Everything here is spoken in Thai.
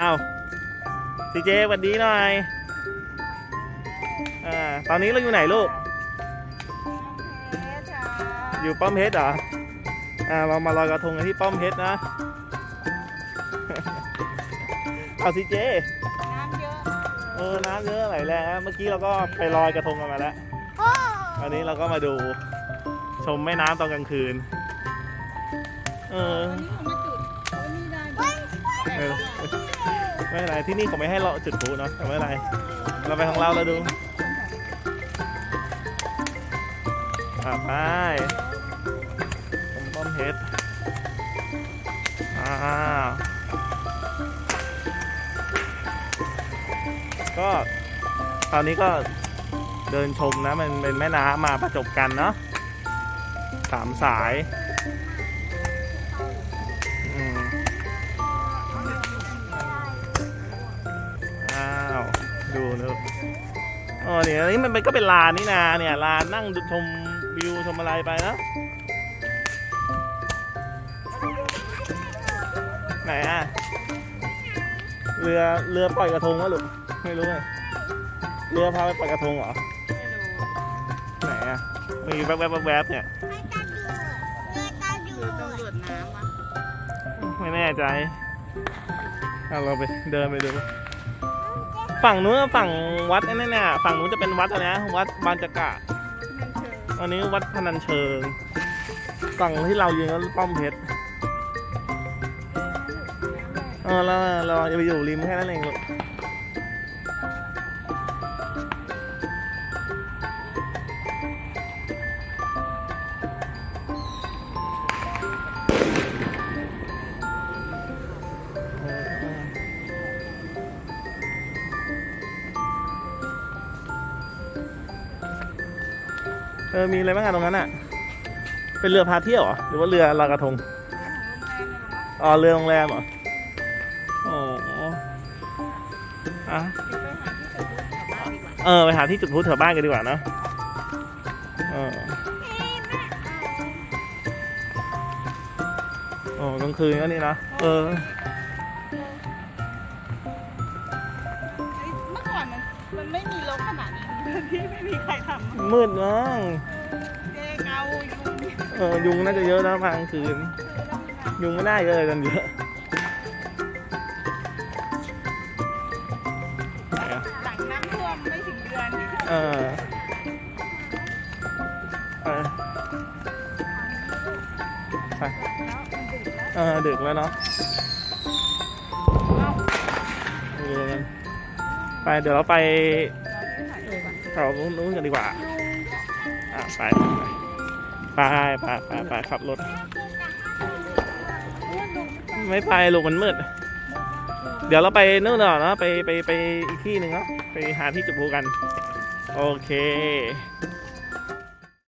อ้าวซีเจสวัสดีหน่อยอ่าตอนนี้เราอยู่ไหนลูก อยู่ป้อมเพชรเหรอ อ่า เรามาลอยกระทงกันที่ป้อมเพชรนะ เอาซีเจน้ำเยอะเออ น้ำเยอะไหลแรงนะเมื่อกี้เราก็ไปลอยกระทงกันมาแล้วตอนนี้เราก็มาดูชมแม่น้ำตอนกลางคืน เออ วันนี้เรามาจุดวันนี้ได้ไหมเออ ไม่เป็นไรที่นี่เขาไม่ให้เราจุดพลุเนาะแต่ไม่เป็นไรเราไปของเราเราดูอะไปผมป้มเพชรอ่าก็ตอนนี้ก็เดินชมนะ มันเป็นแม่น้ำมาประจบกันเนาะสามสาย ดูนะอ๋อเนี่ยอันนี้มันเป็นก็เป็นลานนี่นาเนี่ยลานนั่งชมวิวชมอะไรไปนะไหนอะเรือเรือปล่อยกระทงวะลูกไม่รู้ไงเรือพาไปปล่อยกระทงเหรอไหนอะมีแวบแวบแวบแวบเนี่ยคือตำรวจน้ำอะไม่แน่ใจเอาเราไปเดินไปดู ฝั่งนู้นฝั่งวัดนั่นน่ะฝั่งนู้นจะเป็นวัดอะไรนะวัดบานจักระอันนี้วัดพนัญเชิง ฝั่งที่เรายืนก็ป้อมเพชรเออเราเราจะไปอยู่ริมแค่นั้นเองลูก เออมีอะไรบ้างอะตรงนั้นอะเป็นเรือพาเที่ยวเหรอหรือว่าเรือลอยกระทงอ๋อเรือโรงแรมเหรอโอ้อะเออไปหาที่จุดพลุแถวบ้านกันดีกว่าเนอะเออโอ้กลางคืนก็นี่นะเออ มันมันไม่มีรถขนาดนี้ที่ไม่มีใครทำมืดมั้งเจ๊เกายุงเออยุงน่าจะเยอะนะมากลางคืน ยุงไม่ได้เลยกันเยอะไหนอะหลังน้ำท่วมไม่ถึงเดือนเออไปไปเออดึกแล้วเนาะเออ ไปเดี๋ยวเราไปแถวนู้นกันดีกว่า อะไปไปไปไปไปขับรถ ไม่ไปลูกมันมืด เดี๋ยวเราไปนู่นเนาะไปไปไปอีกที่หนึ่งเนาะไปหาที่จุดพูกัน โอเค